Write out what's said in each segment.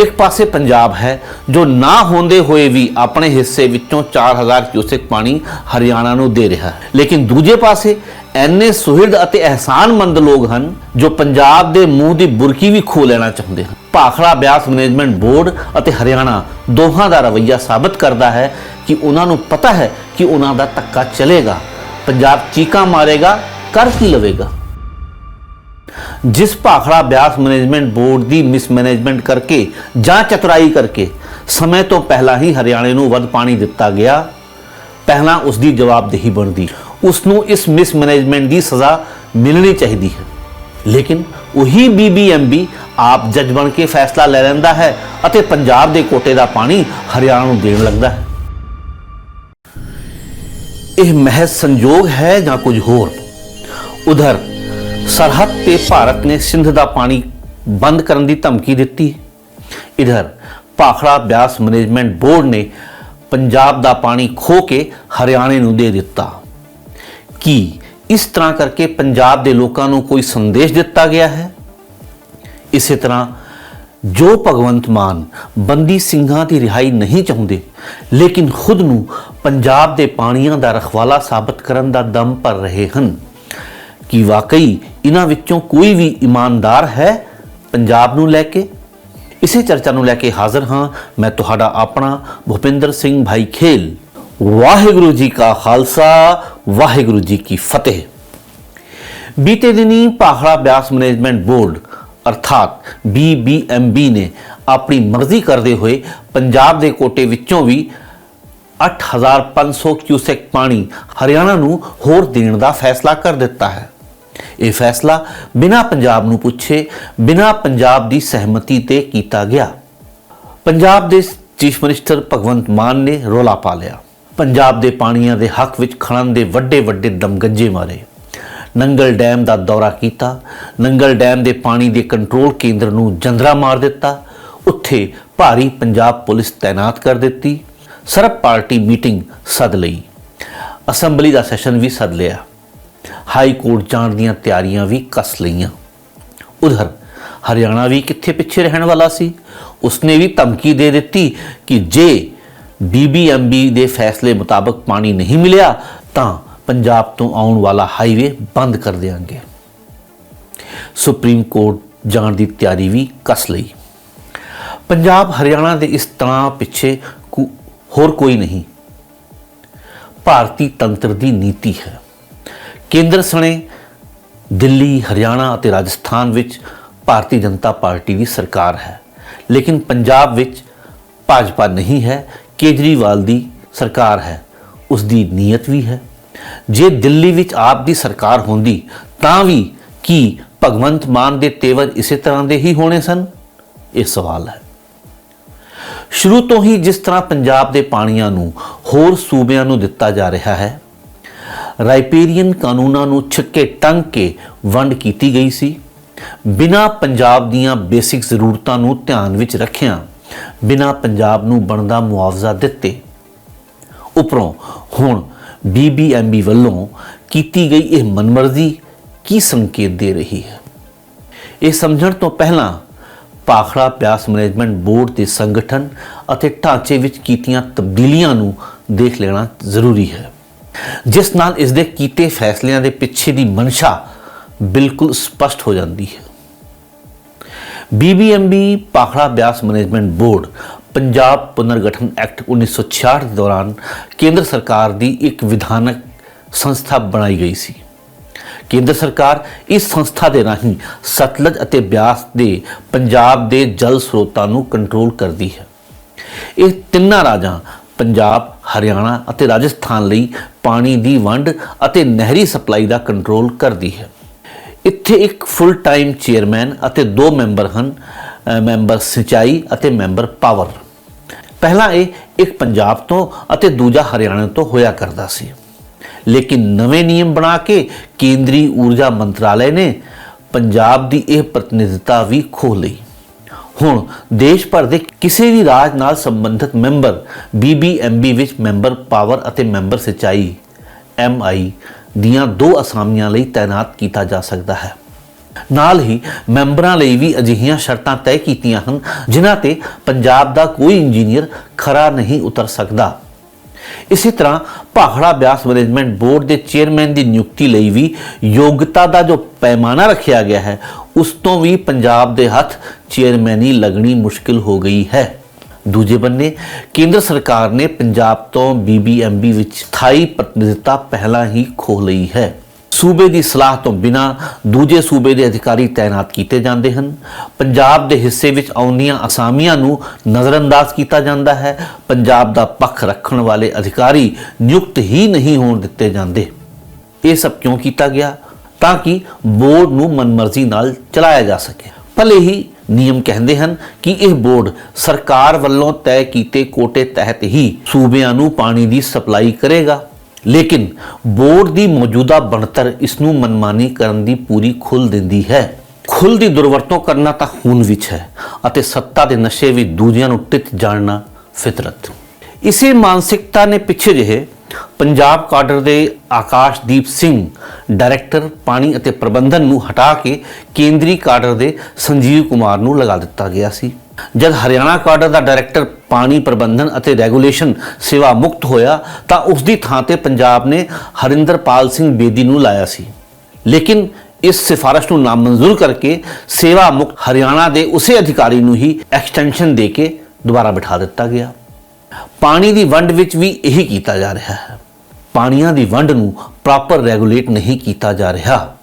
ਇੱਕ ਪਾਸੇ ਪੰਜਾਬ ਹੈ, ਜੋ ਨਾ ਹੁੰਦੇ ਹੋਏ ਵੀ ਆਪਣੇ ਹਿੱਸੇ ਵਿੱਚੋਂ 4000 ਕਿਊਸੈਕ ਪਾਣੀ ਹਰਿਆਣਾ ਨੂੰ ਦੇ ਰਿਹਾ ਹੈ। ਲੇਕਿਨ ਦੂਜੇ ਪਾਸੇ ਐਨੇ ਸੁਹਿਰਦ ਅਤੇ ਅਹਿਸਾਨਮੰਦ ਲੋਕ ਹਨ, ਜੋ ਪੰਜਾਬ ਦੇ ਮੂੰਹ ਦੀ ਬੁਰਕੀ ਵੀ ਖੋ ਲੈਣਾ ਚਾਹੁੰਦੇ ਹਨ। ਭਾਖੜਾ ਬਿਆਸ ਮੈਨੇਜਮੈਂਟ ਬੋਰਡ ਅਤੇ ਹਰਿਆਣਾ ਦੋਹਾਂ ਦਾ ਰਵੱਈਆ ਸਾਬਤ ਕਰਦਾ ਹੈ ਕਿ ਉਹਨਾਂ ਨੂੰ ਪਤਾ ਹੈ ਕਿ ਉਹਨਾਂ ਦਾ ਧੱਕਾ ਚਲੇਗਾ। ਪੰਜਾਬ ਚੀਕਾਂ ਮਾਰੇਗਾ, ਕਰ ਕੀ ਲਵੇਗਾ? ਜਿਸ ਭਾਖੜਾ ਬਿਆਸ ਮੈਨੇਜਮੈਂਟ ਬੋਰਡ ਦੀ ਮਿਸਮੈਨੇਜਮੈਂਟ ਕਰਕੇ ਜਾਂ ਚਤੁਰਾਈ ਕਰਕੇ ਸਮੇਂ ਤੋਂ ਪਹਿਲਾਂ ਹੀ ਹਰਿਆਣੇ ਨੂੰ ਵੱਧ ਪਾਣੀ ਦਿੱਤਾ ਗਿਆ, ਪਹਿਲਾਂ ਉਸ ਦੀ ਜਵਾਬਦੇਹੀ ਬਣਦੀ। ਉਸ ਨੂੰ ਇਸ ਮਿਸਮੈਨੇਜਮੈਂਟ ਦੀ ਸਜ਼ਾ ਮਿਲਣੀ ਚਾਹੀਦੀ ਹੈ। ਲੇਕਿਨ ਉਹੀ ਬੀਬੀਐਮਬੀ ਆਪ ਜੱਜ ਬਣ ਕੇ ਫੈਸਲਾ ਲੈ ਲੈਂਦਾ ਹੈ ਅਤੇ ਪੰਜਾਬ ਦੇ ਕੋਟੇ ਦਾ ਪਾਣੀ ਹਰਿਆਣਾ ਨੂੰ ਦੇਣ ਲੱਗਦਾ ਹੈ। ਇਹ ਮਹਿਜ਼ ਸੰਯੋਗ ਹੈ ਜਾਂ ਕੁਝ ਹੋਰ? ਉਧਰ ਸਰਹੱਦ ਤੇ ਭਾਰਤ ਨੇ ਸਿੰਧ ਦਾ ਪਾਣੀ ਬੰਦ ਕਰਨ ਦੀ ਧਮਕੀ ਦਿੱਤੀ। ਇਧਰ ਭਾਖੜਾ ਬਿਆਸ ਮੈਨੇਜਮੈਂਟ ਬੋਰਡ ਨੇ ਪੰਜਾਬ ਦਾ ਪਾਣੀ ਖੋ ਕੇ ਹਰਿਆਣੇ ਨੂੰ ਦੇ ਦਿੱਤਾ। ਕੀ ਇਸ ਤਰ੍ਹਾਂ ਕਰਕੇ ਪੰਜਾਬ ਦੇ ਲੋਕਾਂ ਨੂੰ ਕੋਈ ਸੰਦੇਸ਼ ਦਿੱਤਾ ਗਿਆ ਹੈ? ਇਸੇ ਤਰ੍ਹਾਂ ਜੋ ਭਗਵੰਤ ਮਾਨ ਬੰਦੀ ਸਿੰਘਾਂ ਦੀ ਰਿਹਾਈ ਨਹੀਂ ਚਾਹੁੰਦੇ, ਲੇਕਿਨ ਖੁਦ ਨੂੰ ਪੰਜਾਬ ਦੇ ਪਾਣੀਆਂ ਦਾ ਰਖਵਾਲਾ ਸਾਬਤ ਕਰਨ ਦਾ ਦਮ ਭਰ ਰਹੇ ਹਨ। ਕਿ ਵਾਕਈ ਇਹਨਾਂ ਵਿੱਚੋਂ ਕੋਈ ਵੀ ਇਮਾਨਦਾਰ ਹੈ ਪੰਜਾਬ ਨੂੰ ਲੈ ਕੇ? ਇਸੇ ਚਰਚਾ ਨੂੰ ਲੈ ਕੇ ਹਾਜ਼ਰ ਹਾਂ ਮੈਂ ਤੁਹਾਡਾ ਆਪਣਾ ਭੁਪਿੰਦਰ ਸਿੰਘ ਭਾਈ ਖੇਲ। ਵਾਹਿਗੁਰੂ ਜੀ ਕਾ ਖਾਲਸਾ, ਵਾਹਿਗੁਰੂ ਜੀ ਕੀ ਫਤਿਹ। ਬੀਤੇ ਦਿਨੀ ਭਾਖੜਾ ਬਿਆਸ ਮੈਨੇਜਮੈਂਟ ਬੋਰਡ, ਅਰਥਾਤ BBMB ਨੇ ਆਪਣੀ ਮਰਜ਼ੀ ਕਰਦੇ ਹੋਏ ਪੰਜਾਬ ਦੇ ਕੋਟੇ ਵਿੱਚੋਂ ਵੀ 8500 ਕਿਊਸੈਕ ਪਾਣੀ ਹਰਿਆਣਾ ਨੂੰ ਹੋਰ ਦੇਣ ਦਾ ਫੈਸਲਾ ਕਰ ਦਿੱਤਾ ਹੈ। ਇਹ ਫੈਸਲਾ ਬਿਨਾਂ ਪੰਜਾਬ ਨੂੰ ਪੁੱਛੇ, ਬਿਨਾਂ ਪੰਜਾਬ ਦੀ ਸਹਿਮਤੀ ਤੇ ਕੀਤਾ ਗਿਆ। ਪੰਜਾਬ ਦੇ ਚੀਫ ਮਿਨਿਸਟਰ ਭਗਵੰਤ ਮਾਨ ਨੇ ਰੋਲਾ ਪਾ ਲਿਆ। ਪੰਜਾਬ ਦੇ ਪਾਣੀਆਂ ਦੇ ਹੱਕ ਵਿੱਚ ਖੜਨ ਦੇ ਵੱਡੇ ਵੱਡੇ ਦਮਗੱਜੇ ਮਾਰੇ। ਨੰਗਲ ਡੈਮ ਦਾ ਦੌਰਾ ਕੀਤਾ। ਨੰਗਲ ਡੈਮ ਦੇ ਪਾਣੀ ਦੇ ਕੰਟਰੋਲ ਕੇਂਦਰ ਨੂੰ ਜੰਦਰਾ ਮਾਰ ਦਿੱਤਾ। ਉੱਥੇ ਭਾਰੀ ਪੰਜਾਬ ਪੁਲਿਸ ਤਾਇਨਾਤ ਕਰ ਦਿੱਤੀ। ਸਰਬ ਪਾਰਟੀ ਮੀਟਿੰਗ ਸੱਦ ਲਈ। ਅਸੈਂਬਲੀ ਦਾ ਸੈਸ਼ਨ ਵੀ ਸੱਦ ਲਿਆ। ਹਾਈ ਕੋਰਟ ਜਾਣ ਦੀਆਂ ਤਿਆਰੀਆਂ ਵੀ ਕੱਸ ਲਈਆਂ। ਉਧਰ, ਹਰਿਆਣਾ ਵੀ ਕਿੱਥੇ ਪਿੱਛੇ ਰਹਿਣ ਵਾਲਾ ਸੀ? ਉਸਨੇ ਵੀ ਧਮਕੀ ਦੇ ਦਿੱਤੀ ਕਿ ਜੇ ਬੀਬੀਐਮਬੀ ਦੇ ਫੈਸਲੇ ਮੁਤਾਬਕ ਪਾਣੀ ਨਹੀਂ ਮਿਲਿਆ, ਤਾਂ ਪੰਜਾਬ ਤੋਂ ਆਉਣ ਵਾਲਾ ਹਾਈਵੇ ਬੰਦ ਕਰ ਦੇਵਾਂਗੇ ਸੁਪਰੀਮ ਕੋਰਟ ਜਾਣ ਦੀ ਤਿਆਰੀ ਵੀ ਕੱਸ ਲਈ। ਪੰਜਾਬ ਹਰਿਆਣਾ ਦੇ ਇਸ ਤਣਾਅ ਪਿੱਛੇ ਹੋਰ ਕੋਈ ਨਹੀਂ। ਭਾਰਤੀ ਤੰਤਰ ਦੀ ਨੀਤੀ ਹੈ। ਕੇਂਦਰ ਸਣੇ ਦਿੱਲੀ, ਹਰਿਆਣਾ ਅਤੇ ਰਾਜਸਥਾਨ ਵਿੱਚ ਭਾਰਤੀ ਜਨਤਾ ਪਾਰਟੀ ਦੀ ਸਰਕਾਰ ਹੈ। ਲੇਕਿਨ ਪੰਜਾਬ ਵਿੱਚ ਭਾਜਪਾ ਨਹੀਂ ਹੈ, ਕੇਜਰੀਵਾਲ ਦੀ ਸਰਕਾਰ ਹੈ। ਉਸ ਦੀ ਨੀਅਤ ਵੀ ਹੈ। ਜੇ ਦਿੱਲੀ ਵਿੱਚ ਆਪ ਦੀ ਸਰਕਾਰ ਹੁੰਦੀ, ਤਾਂ ਵੀ ਕੀ ਭਗਵੰਤ ਮਾਨ ਦੇ ਤੇਵਰ ਇਸੇ ਤਰ੍ਹਾਂ ਦੇ ਹੀ ਹੋਣੇ ਸਨ? ਇਹ ਸਵਾਲ ਹੈ। ਸ਼ੁਰੂ ਤੋਂ ਹੀ ਜਿਸ ਤਰ੍ਹਾਂ ਪੰਜਾਬ ਦੇ ਪਾਣੀਆਂ ਨੂੰ ਹੋਰ ਸੂਬਿਆਂ ਨੂੰ ਦਿੱਤਾ ਜਾ ਰਿਹਾ ਹੈ ਰਾਈਪੇਰੀਅਨ ਕਾਨੂੰਨਾਂ ਨੂੰ ਛੱਕੇ ਟੰਗ ਕੇ ਵੰਡ ਕੀਤੀ ਗਈ ਸੀ। ਬਿਨਾ ਪੰਜਾਬ ਦੀਆਂ ਬੇਸਿਕ ਜ਼ਰੂਰਤਾਂ ਨੂੰ ਧਿਆਨ ਵਿੱਚ ਰੱਖਿਆ ਬਿਨਾ ਪੰਜਾਬ ਨੂੰ ਬਣਦਾ ਮੁਆਵਜ਼ਾ ਦਿੱਤੇ। ਉਪਰੋਂ ਹੁਣ ਬੀਬੀਐਮਬੀ ਵੱਲੋਂ ਕੀਤੀ ਗਈ ਇਹ ਮਨਮਰਜ਼ੀ ਕੀ ਸੰਕੇਤ ਦੇ ਰਹੀ ਹੈ? ਇਹ ਸਮਝਣ ਤੋਂ ਪਹਿਲਾਂ ਪਾਖੜਾ ਪਿਆਸ ਮੈਨੇਜਮੈਂਟ ਬੋਰਡ ਦੇ ਸੰਗਠਨ ਅਤੇ ਢਾਂਚੇ ਵਿੱਚ ਕੀਤੀਆਂ ਤਬਦੀਲੀਆਂ ਨੂੰ ਦੇਖ ਲੈਣਾ ਜ਼ਰੂਰੀ ਹੈ। ਜਿਸ ਨਾਲ ਇਸ ਦੇ ਕੀਤੇ ਫੈਸਲਿਆਂ ਦੇ ਪਿੱਛੇ ਦੀ ਮਨਸ਼ਾ ਬਿਲਕੁਲ ਸਪਸ਼ਟ ਹੋ ਜਾਂਦੀ ਹੈ। BBMB Bhakra Beas management board, Punjab ਪੁਨਰਗਠਨ ਐਕਟ 1966 ਦੇ ਦੌਰਾਨ ਕੇਂਦਰ ਸਰਕਾਰ ਦੀ ਇੱਕ ਵਿਧਾਨਕ ਸੰਸਥਾ ਬਣਾਈ ਗਈ ਸੀ। ਕੇਂਦਰ ਸਰਕਾਰ ਇਸ ਸੰਸਥਾ ਦੇ ਰਾਹੀਂ ਸਤਲਜ ਅਤੇ ਬਿਆਸ ਦੇ ਪੰਜਾਬ ਦੇ ਜਲ ਸਰੋਤਾਂ ਨੂੰ ਕੰਟਰੋਲ ਕਰਦੀ ਹੈ। ਇਹ ਤਿੰਨਾਂ ਰਾਜਾਂ, ਪੰਜਾਬ ਹਰਿਆਣਾ ਅਤੇ ਰਾਜਸਥਾਨ ਲਈ ਪਾਣੀ ਦੀ ਵੰਡ ਅਤੇ ਨਹਿਰੀ ਸਪਲਾਈ ਦਾ ਕੰਟਰੋਲ ਕਰਦੀ ਹੈ। ਇੱਥੇ ਇੱਕ ਫੁੱਲ ਟਾਈਮ ਚੇਅਰਮੈਨ ਅਤੇ ਦੋ ਮੈਂਬਰ ਹਨ ਮੈਂਬਰ ਸਿੰਚਾਈ ਅਤੇ ਮੈਂਬਰ ਪਾਵਰ। ਪਹਿਲਾਂ ਇਹ ਇੱਕ ਪੰਜਾਬ ਤੋਂ ਅਤੇ ਦੂਜਾ ਹਰਿਆਣਾ ਤੋਂ ਹੋਇਆ ਕਰਦਾ ਸੀ। ਲੇਕਿਨ ਨਵੇਂ ਨਿਯਮ ਬਣਾ ਕੇ ਕੇਂਦਰੀ ਊਰਜਾ ਮੰਤਰਾਲੇ ਨੇ ਪੰਜਾਬ ਦੀ ਇਹ ਪ੍ਰਤੀਨਿਧਤਾ ਵੀ ਖੋਹ ਲਈ। ਹੁਣ ਦੇਸ਼ ਭਰ ਦੇ ਕਿਸੇ ਵੀ ਰਾਜ ਨਾਲ ਸੰਬੰਧਿਤ ਮੈਂਬਰ BBMB ਵਿੱਚ ਮੈਂਬਰ ਪਾਵਰ ਅਤੇ ਮੈਂਬਰ ਸਿੰਚਾਈ MI ਦੀਆਂ ਦੋ ਅਸਾਮੀਆਂ ਲਈ ਤਾਇਨਾਤ ਕੀਤਾ ਜਾ ਸਕਦਾ ਹੈ। ਨਾਲ ਹੀ ਮੈਂਬਰਾਂ ਲਈ ਵੀ ਅਜਿਹੀਆਂ ਸ਼ਰਤਾਂ ਤੈਅ ਕੀਤੀਆਂ ਹਨ, ਜਿਨ੍ਹਾਂ ਤੇ ਪੰਜਾਬ ਦਾ ਕੋਈ ਇੰਜੀਨੀਅਰ ਖਰਾ ਨਹੀਂ ਉਤਰ ਸਕਦਾ। ਇਸੇ ਤਰ੍ਹਾਂ ਭਾਖੜਾ ਬਿਆਸ ਮੈਨੇਜਮੈਂਟ ਬੋਰਡ ਦੇ ਚੇਅਰਮੈਨ ਦੀ ਨਿਯੁਕਤੀ ਲਈ ਵੀ ਯੋਗਤਾ ਦਾ ਜੋ ਪੈਮਾਨਾ ਰੱਖਿਆ ਗਿਆ ਹੈ ਉਸ ਤੋਂ ਵੀ ਪੰਜਾਬ ਦੇ ਹੱਥ ਚੇਅਰਮੈਨੀ ਲੱਗਣੀ ਮੁਸ਼ਕਿਲ ਹੋ ਗਈ ਹੈ। ਦੂਜੇ ਬੰਨੇ, ਕੇਂਦਰ ਸਰਕਾਰ ਨੇ ਪੰਜਾਬ ਤੋਂ ਬੀਬੀਐਮਬੀ ਵਿੱਚ ਸਥਾਈ ਪ੍ਰਤੀਨਿਧਤਾ ਪਹਿਲਾਂ ਹੀ ਖੋਹ ਲਈ ਹੈ। ਸੂਬੇ ਦੀ ਸਲਾਹ ਤੋਂ ਬਿਨਾ ਦੂਜੇ ਸੂਬੇ ਦੇ ਅਧਿਕਾਰੀ ਤਾਇਨਾਤ ਕੀਤੇ ਜਾਂਦੇ ਹਨ। ਪੰਜਾਬ ਦੇ ਹਿੱਸੇ ਵਿੱਚ ਆਉਂਦੀਆਂ ਅਸਾਮੀਆਂ ਨੂੰ ਨਜ਼ਰਅੰਦਾਜ਼ ਕੀਤਾ ਜਾਂਦਾ ਹੈ। ਪੰਜਾਬ ਦਾ ਪੱਖ ਰੱਖਣ ਵਾਲੇ ਅਧਿਕਾਰੀ ਨਿਯੁਕਤ ਹੀ ਨਹੀਂ ਹੋਣ ਦਿੱਤੇ ਜਾਂਦੇ। ਇਹ ਸਭ ਕਿਉਂ ਕੀਤਾ ਗਿਆ? ਤਾਂ ਕਿ ਬੋਰਡ ਨੂੰ ਮਨਮਰਜ਼ੀ ਨਾਲ ਚਲਾਇਆ ਜਾ ਸਕੇ। ਭਲੇ ਹੀ ਨਿਯਮ ਕਹਿੰਦੇ ਹਨ ਕਿ ਇਹ ਬੋਰਡ ਸਰਕਾਰ ਵੱਲੋਂ ਤੈਅ ਕੀਤੇ ਕੋਟੇ ਤਹਿਤ ਹੀ ਸੂਬਿਆਂ ਨੂੰ ਪਾਣੀ ਦੀ ਸਪਲਾਈ ਕਰੇਗਾ। ਲੇਕਿਨ ਬੋਰਡ ਦੀ ਮੌਜੂਦਾ ਬਣਤਰ ਇਸ ਨੂੰ ਮਨਮਾਨੀ ਕਰਨ ਦੀ ਪੂਰੀ ਖੁੱਲ ਦਿੰਦੀ ਹੈ। ਖੁੱਲ ਦੀ ਦੁਰਵਰਤੋਂ ਕਰਨਾ ਤਾਂ ਖੂਨ ਵਿੱਚ ਹੈ ਅਤੇ ਸੱਤਾ ਦੇ ਨਸ਼ੇ ਵਿੱਚ ਦੂਜਿਆਂ ਨੂੰ ਟਿੱਚ ਜਾਣਨਾ ਫਿਤਰਤ। ਇਸੇ ਮਾਨਸਿਕਤਾ ਨੇ ਪਿੱਛੇ ਜਿਹੇ ਪੰਜਾਬ ਕਾਡਰ ਦੇ ਆਕਾਸ਼ਦੀਪ ਸਿੰਘ, ਡਾਇਰੈਕਟਰ ਪਾਣੀ ਅਤੇ ਪ੍ਰਬੰਧਨ ਨੂੰ ਹਟਾ ਕੇ ਕੇਂਦਰੀ ਕਾਡਰ ਦੇ ਸੰਜੀਵ ਕੁਮਾਰ ਨੂੰ ਲਗਾ ਦਿੱਤਾ ਗਿਆ ਸੀ। ਜਦ ਹਰਿਆਣਾ ਕਾਡਰ ਦਾ ਡਾਇਰੈਕਟਰ ਪਾਣੀ ਪ੍ਰਬੰਧਨ ਅਤੇ ਰੈਗੂਲੇਸ਼ਨ ਸੇਵਾ ਮੁਕਤ ਹੋਇਆ, ਤਾਂ ਉਸ ਦੀ ਥਾਂ ਤੇ ਪੰਜਾਬ ਨੇ ਹਰਿੰਦਰਪਾਲ ਸਿੰਘ ਬੇਦੀ ਨੂੰ ਲਾਇਆ ਸੀ। ਲੇਕਿਨ ਇਸ ਸਿਫਾਰਿਸ਼ ਨੂੰ ਨਾਮਨਜ਼ੂਰ ਕਰਕੇ ਸੇਵਾ ਮੁਕਤ ਹਰਿਆਣਾ ਦੇ ਉਸੇ ਅਧਿਕਾਰੀ ਨੂੰ ਹੀ ਐਕਸਟੈਂਸ਼ਨ ਦੇ ਕੇ ਦੁਬਾਰਾ ਬਿਠਾ ਦਿੱਤਾ ਗਿਆ। ਪਾਣੀ ਦੀ ਵੰਡ ਵਿੱਚ ਵੀ ਇਹੀ ਕੀਤਾ ਜਾ ਰਿਹਾ ਹੈ। ਪਾਣੀਆਂ ਦੀ ਵੰਡ ਨੂੰ ਪ੍ਰੋਪਰ ਰੈਗੂਲੇਟ ਨਹੀਂ ਕੀਤਾ ਜਾ ਰਿਹਾ।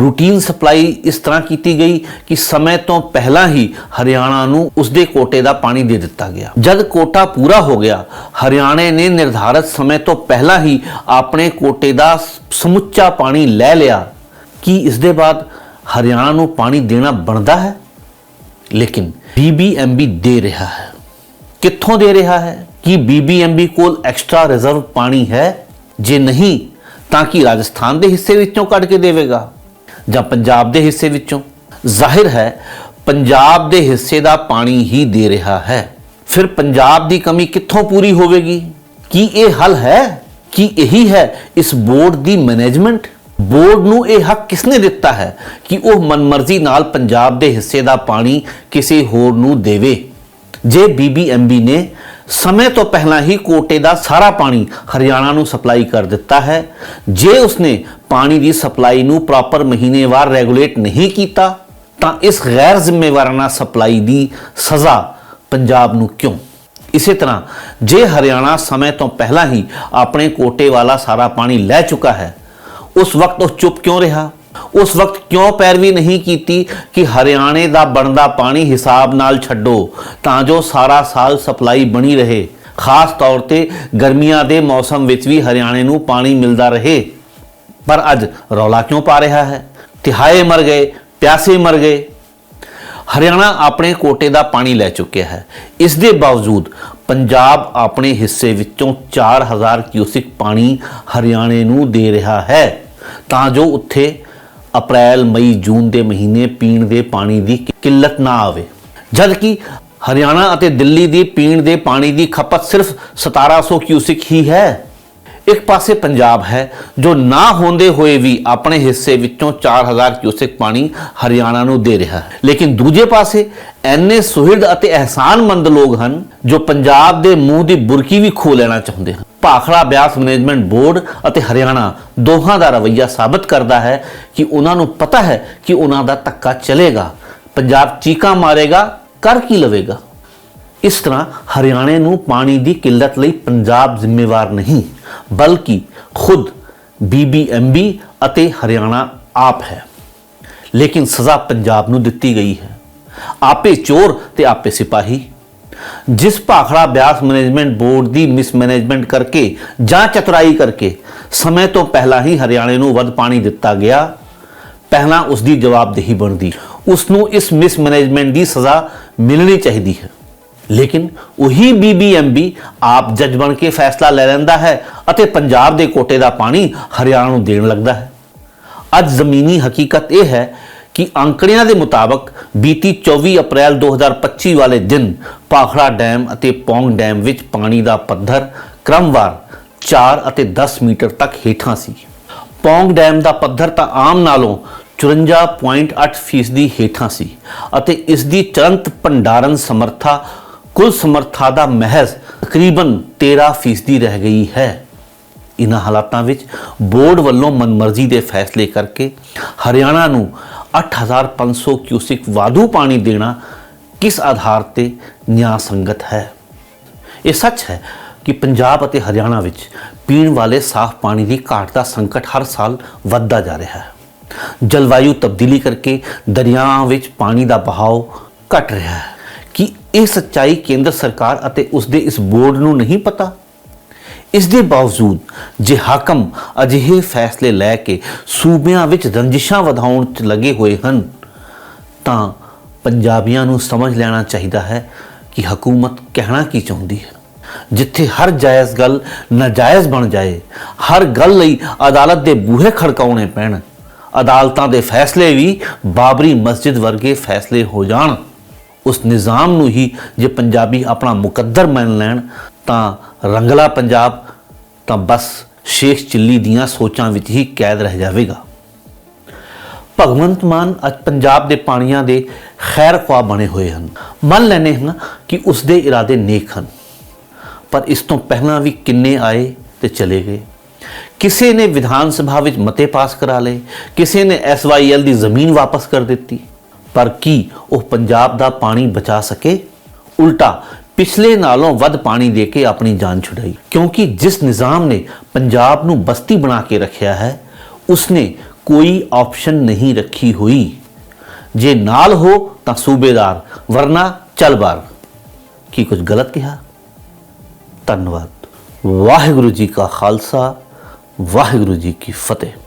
ਰੂਟੀਨ ਸਪਲਾਈ ਇਸ ਤਰ੍ਹਾਂ ਕੀਤੀ ਗਈ ਕਿ ਸਮੇਂ ਤੋਂ ਪਹਿਲਾਂ ਹੀ ਹਰਿਆਣਾ ਨੂੰ ਉਸਦੇ ਕੋਟੇ ਦਾ ਪਾਣੀ ਦੇ ਦਿੱਤਾ ਗਿਆ। ਜਦ ਕੋਟਾ ਪੂਰਾ ਹੋ ਗਿਆ, ਹਰਿਆਣੇ ਨੇ ਨਿਰਧਾਰਤ ਸਮੇਂ ਤੋਂ ਪਹਿਲਾਂ ਹੀ ਆਪਣੇ ਕੋਟੇ ਦਾ ਸਮੁੱਚਾ ਪਾਣੀ ਲੈ ਲਿਆ। ਕੀ ਇਸ ਦੇ ਬਾਅਦ ਹਰਿਆਣਾ ਨੂੰ ਪਾਣੀ ਦੇਣਾ ਬਣਦਾ ਹੈ? ਲੇਕਿਨ ਬੀਬੀਐਮਬੀ ਦੇ ਰਿਹਾ ਹੈ। ਕਿੱਥੋਂ ਦੇ ਰਿਹਾ ਹੈ ਕੀ ਬੀਬੀਐਮਬੀ ਕੋਲ ਐਕਸਟਰਾ ਰਿਜ਼ਰਵ ਪਾਣੀ ਹੈ? ਜੇ ਨਹੀਂ, ਤਾਂ ਕਿ ਰਾਜਸਥਾਨ ਦੇ ਹਿੱਸੇ ਵਿੱਚੋਂ ਕੱਢ ਕੇ ਦੇਵੇਗਾ? ਜਾਂ ਪੰਜਾਬ ਦੇ ਹਿੱਸੇ ਵਿੱਚੋਂ? ਜ਼ਾਹਿਰ ਹੈ, ਪੰਜਾਬ ਦੇ ਹਿੱਸੇ ਦਾ ਪਾਣੀ ਹੀ ਦੇ ਰਿਹਾ ਹੈ। ਫਿਰ ਪੰਜਾਬ ਦੀ ਕਮੀ ਕਿੱਥੋਂ ਪੂਰੀ ਹੋਵੇਗੀ? ਕੀ ਇਹ ਹੱਲ ਹੈ? ਕੀ ਇਹੀ ਹੈ ਇਸ ਬੋਰਡ ਦੀ ਮੈਨੇਜਮੈਂਟ? ਬੋਰਡ ਨੂੰ ਇਹ ਹੱਕ ਕਿਸਨੇ ਦਿੱਤਾ ਹੈ ਕਿ ਉਹ ਮਨਮਰਜ਼ੀ ਨਾਲ ਪੰਜਾਬ ਦੇ ਹਿੱਸੇ ਦਾ ਪਾਣੀ ਕਿਸੇ ਹੋਰ ਨੂੰ ਦੇਵੇ? ਜੇ ਬੀਬੀਐਮਬੀ ਨੇ ਸਮੇਂ ਤੋਂ ਪਹਿਲਾਂ ਹੀ ਕੋਟੇ ਦਾ ਸਾਰਾ ਪਾਣੀ ਹਰਿਆਣਾ ਨੂੰ ਸਪਲਾਈ ਕਰ ਦਿੱਤਾ ਹੈ, ਜੇ ਉਸਨੇ ਪਾਣੀ ਦੀ ਸਪਲਾਈ ਨੂੰ ਪ੍ਰੋਪਰ ਮਹੀਨੇਵਾਰ ਰੈਗੂਲੇਟ ਨਹੀਂ ਕੀਤਾ, ਤਾਂ ਇਸ ਗੈਰ ਜ਼ਿੰਮੇਵਾਰਾਨਾ ਸਪਲਾਈ ਦੀ ਸਜ਼ਾ ਪੰਜਾਬ ਨੂੰ ਕਿਉਂ? ਇਸੇ ਤਰ੍ਹਾਂ, ਜੇ ਹਰਿਆਣਾ ਸਮੇਂ ਤੋਂ ਪਹਿਲਾਂ ਹੀ ਆਪਣੇ ਕੋਟੇ ਵਾਲਾ ਸਾਰਾ ਪਾਣੀ ਲੈ ਚੁੱਕਾ ਹੈ, ਉਸ ਵਕਤ ਉਹ ਚੁੱਪ ਕਿਉਂ ਰਿਹਾ? ਉਸ ਵਕਤ ਕਿਉਂ ਪੈਰਵੀ ਨਹੀਂ ਕੀਤੀ ਕਿ ਹਰਿਆਣੇ ਦਾ ਬਣਦਾ ਪਾਣੀ ਹਿਸਾਬ ਨਾਲ ਛੱਡੋ, ਤਾਂ ਜੋ ਸਾਰਾ ਸਾਲ ਸਪਲਾਈ ਬਣੀ ਰਹੇ? ਖਾਸ ਤੌਰ ਤੇ ਗਰਮੀਆਂ ਦੇ ਮੌਸਮ ਵਿੱਚ ਵੀ ਹਰਿਆਣੇ ਨੂੰ ਪਾਣੀ ਮਿਲਦਾ ਰਹੇ। ਪਰ ਅੱਜ ਰੌਲਾ ਕਿਉਂ ਪਾ ਰਿਹਾ ਹੈ? ਤਿਹਾਏ ਮਰ ਗਏ, ਪਿਆਸੇ ਮਰ ਗਏ। ਹਰਿਆਣਾ ਆਪਣੇ ਕੋਟੇ ਦਾ ਪਾਣੀ ਲੈ ਚੁੱਕਿਆ ਹੈ। ਇਸ ਦੇ ਬਾਵਜੂਦ ਪੰਜਾਬ ਆਪਣੇ ਹਿੱਸੇ ਵਿੱਚੋਂ 4000 ਕਿਊਸਿਕ ਪਾਣੀ ਹਰਿਆਣੇ ਨੂੰ ਦੇ ਰਿਹਾ ਹੈ। ਤਾਂ ਜੋ ਉੱਥੇ ਅਪ੍ਰੈਲ, ਮਈ, ਜੂਨ ਦੇ ਮਹੀਨੇ ਪੀਣ ਦੇ ਪਾਣੀ ਦੀ ਕਿੱਲਤ ਨਾ ਆਵੇ। ਜਦ ਕਿ ਹਰਿਆਣਾ ਅਤੇ ਦਿੱਲੀ ਦੀ ਪੀਣ ਦੇ ਪਾਣੀ ਦੀ ਖਪਤ ਸਿਰਫ 1700 ਕਿਊਸਿਕ ਹੀ ਹੈ। ਇੱਕ ਪਾਸੇ ਪੰਜਾਬ ਹੈ, ਜੋ ਨਾ ਹੁੰਦੇ ਹੋਏ ਵੀ ਆਪਣੇ ਹਿੱਸੇ ਵਿੱਚੋਂ 4000 ਕਿਊਸਿਕ ਪਾਣੀ ਹਰਿਆਣਾ ਨੂੰ ਦੇ ਰਿਹਾ ਹੈ। ਲੇਕਿਨ ਦੂਜੇ ਪਾਸੇ ਐਨੇ ਸੁਹਿਰਦ ਅਤੇ ਅਹਿਸਾਨਮੰਦ ਲੋਕ ਹਨ, ਜੋ ਪੰਜਾਬ ਦੇ ਮੂੰਹ ਦੀ ਬੁਰਕੀ ਵੀ ਖੋ ਲੈਣਾ ਚਾਹੁੰਦੇ ਹਨ। ਭਾਖੜਾ ਬਿਆਸ ਮੈਨੇਜਮੈਂਟ ਬੋਰਡ ਅਤੇ ਹਰਿਆਣਾ ਦੋਹਾਂ ਦਾ ਰਵੱਈਆ ਸਾਬਤ ਕਰਦਾ ਹੈ ਕਿ ਉਹਨਾਂ ਨੂੰ ਪਤਾ ਹੈ ਕਿ ਉਹਨਾਂ ਦਾ ਧੱਕਾ ਚਲੇਗਾ। ਪੰਜਾਬ ਚੀਕਾਂ ਮਾਰੇਗਾ, ਕਰ ਕੀ ਲਵੇਗਾ? ਇਸ ਤਰ੍ਹਾਂ ਹਰਿਆਣੇ ਨੂੰ ਪਾਣੀ ਦੀ ਕਿੱਲਤ ਲਈ ਪੰਜਾਬ ਜ਼ਿੰਮੇਵਾਰ ਨਹੀਂ, ਬਲਕਿ ਖੁਦ ਬੀਬੀਐਮਬੀ ਅਤੇ ਹਰਿਆਣਾ ਆਪ ਹੈ। ਲੇਕਿਨ ਸਜ਼ਾ ਪੰਜਾਬ ਨੂੰ ਦਿੱਤੀ ਗਈ ਹੈ। ਆਪੇ ਚੋਰ ਤੇ ਆਪੇ ਸਿਪਾਹੀ। ਜਿਸ ਭਾਖੜਾ ਬਿਆਸ ਮੈਨੇਜਮੈਂਟ ਬੋਰਡ ਦੀ ਮਿਸਮੈਨੇਜਮੈਂਟ ਕਰਕੇ ਜਾਂ ਚਤੁਰਾਈ ਕਰਕੇ ਸਮੇਂ ਤੋਂ ਪਹਿਲਾਂ ਹੀ ਹਰਿਆਣੇ ਨੂੰ ਵੱਧ ਪਾਣੀ ਦਿੱਤਾ ਗਿਆ, ਪਹਿਲਾਂ ਉਸ ਦੀ ਜਵਾਬਦੇਹੀ ਬਣਦੀ। ਉਸ ਨੂੰ ਇਸ ਮਿਸਮੈਨੇਜਮੈਂਟ ਦੀ ਸਜ਼ਾ ਮਿਲਣੀ ਚਾਹੀਦੀ ਹੈ। ਲੇਕਿਨ ਉਹੀ ਬੀਬੀਐਮਬੀ ਆਪ ਜੱਜ ਬਣ ਕੇ ਫੈਸਲਾ ਲੈ ਲੈਂਦਾ ਹੈ ਅਤੇ ਪੰਜਾਬ ਦੇ ਕੋਟੇ ਦਾ ਪਾਣੀ ਹਰਿਆਣਾ ਨੂੰ ਦੇਣ ਲੱਗਦਾ ਹੈ। ਅੱਜ ਜ਼ਮੀਨੀ ਹਕੀਕਤ ਇਹ ਹੈ ਕਿ ਅੰਕੜਿਆਂ ਦੇ ਮੁਤਾਬਕ ਬੀਤੀ 24 ਅਪ੍ਰੈਲ 2025 ਵਾਲੇ ਦਿਨ ਪਾਖੜਾ ਡੈਮ ਅਤੇ ਪੌਂਗ ਡੈਮ ਵਿੱਚ ਪਾਣੀ ਦਾ ਪੱਧਰ ਕ੍ਰਮਵਾਰ 4 ਅਤੇ 10 ਮੀਟਰ ਤੱਕ ਹੇਠਾਂ ਸੀ। ਪੌਂਗ ਡੈਮ ਦਾ ਪੱਧਰ ਤਾਂ ਆਮ ਨਾਲੋਂ 54.8 ਫੀਸਦੀ ਹੇਠਾਂ ਸੀ ਅਤੇ ਇਸ ਦੀ ਚਰੰਤ ਭੰਡਾਰਨ ਸਮਰੱਥਾ, ਕੁੱਲ ਸਮਰੱਥਾ ਦਾ ਮਹਿਜ਼ ਤਕਰੀਬਨ 13 ਫੀਸਦੀ ਰਹਿ ਗਈ ਹੈ। ਇਨ੍ਹਾਂ ਹਾਲਾਤਾਂ ਵਿੱਚ ਬੋਰਡ ਵੱਲੋਂ ਮਨਮਰਜ਼ੀ ਦੇ ਫੈਸਲੇ ਕਰਕੇ ਹਰਿਆਣਾ ਨੂੰ 8500 ਕਿਊਸਿਕ ਵਾਧੂ ਪਾਣੀ ਦੇਣਾ ਕਿਸ ਆਧਾਰ ਤੇ ਨਿਆਂ ਸੰਗਤ ਹੈ? ਇਹ ਸੱਚ ਹੈ ਕਿ ਪੰਜਾਬ ਅਤੇ ਹਰਿਆਣਾ ਵਿੱਚ ਪੀਣ ਵਾਲੇ ਸਾਫ਼ ਪਾਣੀ ਦੀ ਘਾਟ ਦਾ ਸੰਕਟ ਹਰ ਸਾਲ ਵੱਧਦਾ ਜਾ ਰਿਹਾ ਹੈ। ਜਲਵਾਯੂ ਤਬਦੀਲੀ ਕਰਕੇ ਦਰਿਆਵਾਂ ਵਿੱਚ ਪਾਣੀ ਦਾ ਬਹਾਓ ਘਟ ਰਿਹਾ ਹੈ। ਕਿ ਇਹ ਸੱਚਾਈ ਕੇਂਦਰ ਸਰਕਾਰ ਅਤੇ ਉਸ ਦੇ ਇਸ ਬੋਰਡ ਨੂੰ ਨਹੀਂ ਪਤਾ? ਇਸ ਦੇ ਬਾਵਜੂਦ ਜੇ ਹਾਕਮ ਅਜਿਹੇ ਫੈਸਲੇ ਲੈ ਕੇ ਸੂਬਿਆਂ ਵਿੱਚ ਰੰਜਿਸ਼ਾਂ ਵਧਾਉਣ 'ਚ ਲੱਗੇ ਹੋਏ ਹਨ, ਤਾਂ ਪੰਜਾਬੀਆਂ ਨੂੰ ਸਮਝ ਲੈਣਾ ਚਾਹੀਦਾ ਹੈ ਕਿ ਹਕੂਮਤ ਕਹਿਣਾ ਕੀ ਚਾਹੁੰਦੀ ਹੈ। ਜਿੱਥੇ ਹਰ ਜਾਇਜ਼ ਗੱਲ ਨਾਜਾਇਜ਼ ਬਣ ਜਾਏ, ਹਰ ਗੱਲ ਲਈ ਅਦਾਲਤ ਦੇ ਬੂਹੇ ਖੜਕਾਉਣੇ ਪੈਣ, ਅਦਾਲਤਾਂ ਦੇ ਫੈਸਲੇ ਵੀ ਬਾਬਰੀ ਮਸਜਿਦ ਵਰਗੇ ਫੈਸਲੇ ਹੋ ਜਾਣ, ਉਸ ਨਿਜ਼ਾਮ ਨੂੰ ਹੀ ਜੇ ਪੰਜਾਬੀ ਆਪਣਾ ਮੁਕੱਦਰ ਮੰਨ ਲੈਣ ਤਾਂ ਰੰਗਲਾ ਪੰਜਾਬ ਤਾਂ ਬਸ ਸ਼ੇਖ ਚਿੱਲੀ ਦੀਆਂ ਸੋਚਾਂ ਵਿੱਚ ਹੀ ਕੈਦ ਰਹਿ ਜਾਵੇਗਾ। ਭਗਵੰਤ ਮਾਨ ਅੱਜ ਪੰਜਾਬ ਦੇ ਪਾਣੀਆਂ ਦੇ ਖੈਰ ਖੁਆਹ ਬਣੇ ਹੋਏ ਹਨ। ਮੰਨ ਲੈਨੇ ਹਾਂ ਕਿ ਉਸ ਦੇ ਇਰਾਦੇ ਨੇਕ ਹਨ, ਪਰ ਇਸ ਤੋਂ ਪਹਿਲਾਂ ਵੀ ਕਿੰਨੇ ਆਏ ਤੇ ਚਲੇ ਗਏ। ਕਿਸੇ ਨੇ ਵਿਧਾਨ ਸਭਾ ਵਿੱਚ ਮਤੇ ਪਾਸ ਕਰਾ ਲਏ, ਕਿਸੇ ਨੇ ਐਸਵਾਈਐਲ ਦੀ ਜ਼ਮੀਨ ਵਾਪਸ ਕਰ ਦਿੱਤੀ, ਪਰ ਕੀ ਉਹ ਪੰਜਾਬ ਦਾ ਪਾਣੀ ਬਚਾ ਸਕੇ? ਉਲਟਾ ਪਿਛਲੇ ਨਾਲੋਂ ਵੱਧ ਪਾਣੀ ਦੇ ਕੇ ਆਪਣੀ ਜਾਨ ਛੁਡਾਈ। ਕਿਉਂਕਿ ਜਿਸ ਨਿਜ਼ਾਮ ਨੇ ਪੰਜਾਬ ਨੂੰ ਬਸਤੀ ਬਣਾ ਕੇ ਰੱਖਿਆ ਹੈ, ਉਸਨੇ ਕੋਈ ਆਪਸ਼ਨ ਨਹੀਂ ਰੱਖੀ ਹੋਈ। ਜੇ ਨਾਲ ਹੋ ਤਾਂ ਸੂਬੇਦਾਰ, ਵਰਨਾ ਚੱਲ ਬਾਰ। ਕੀ ਕੁਝ ਗਲਤ ਕਿਹਾ? ਧੰਨਵਾਦ। ਵਾਹਿਗੁਰੂ ਜੀ ਕਾ ਖਾਲਸਾ, ਵਾਹਿਗੁਰੂ ਜੀ ਕੀ ਫਤਿਹ।